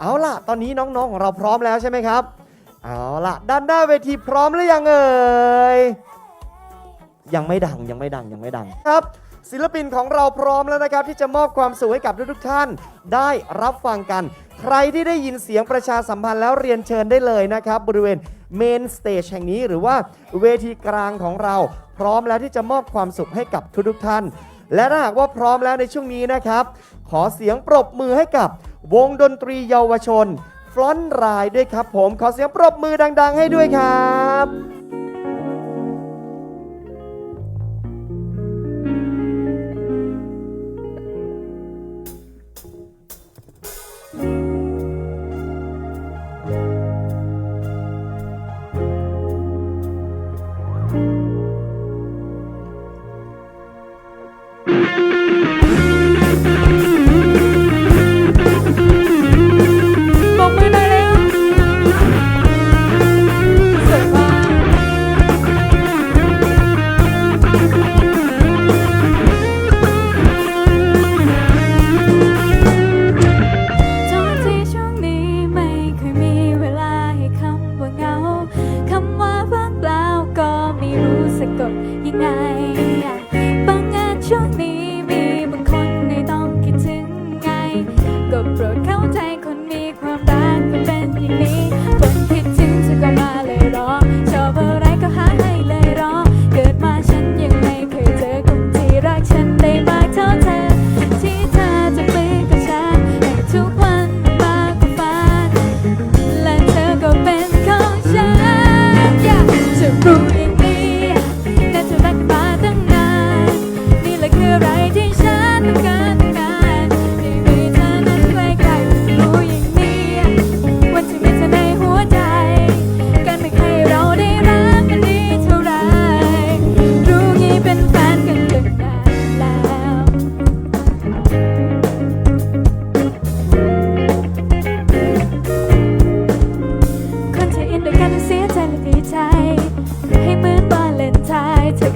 เอาล่ะ ตอนนี้น้องๆของเราพร้อมแล้วใช่ไหมครับ เอาล่ะ ด้านหน้าเวทีพร้อมหรือยังเอ่ย ยังไม่ดังยังไม่ดังยังไม่ดังครับ ศิลปินของเราพร้อมแล้วนะครับ ที่จะมอบความสุขให้กับทุกๆท่าน ได้รับฟังกัน ใครที่ได้ยินเสียงประชาสัมพันธ์แล้วเรียนเชิญได้เลยนะครับ บริเวณเมนสเตจแห่งนี้หรือว่าเวทีกลางของเรา พร้อมแล้วที่จะมอบความสุขให้กับทุกๆท่าน และถ้าหากว่าพร้อมแล้วในช่วงนี้นะครับ ขอเสียงปรบมือให้กับ วงดนตรีเยาวชน ฟลอนรายด้วยครับผม ขอเสียงปรบมือดัง ๆ ให้ด้วยครับ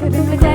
Hepimize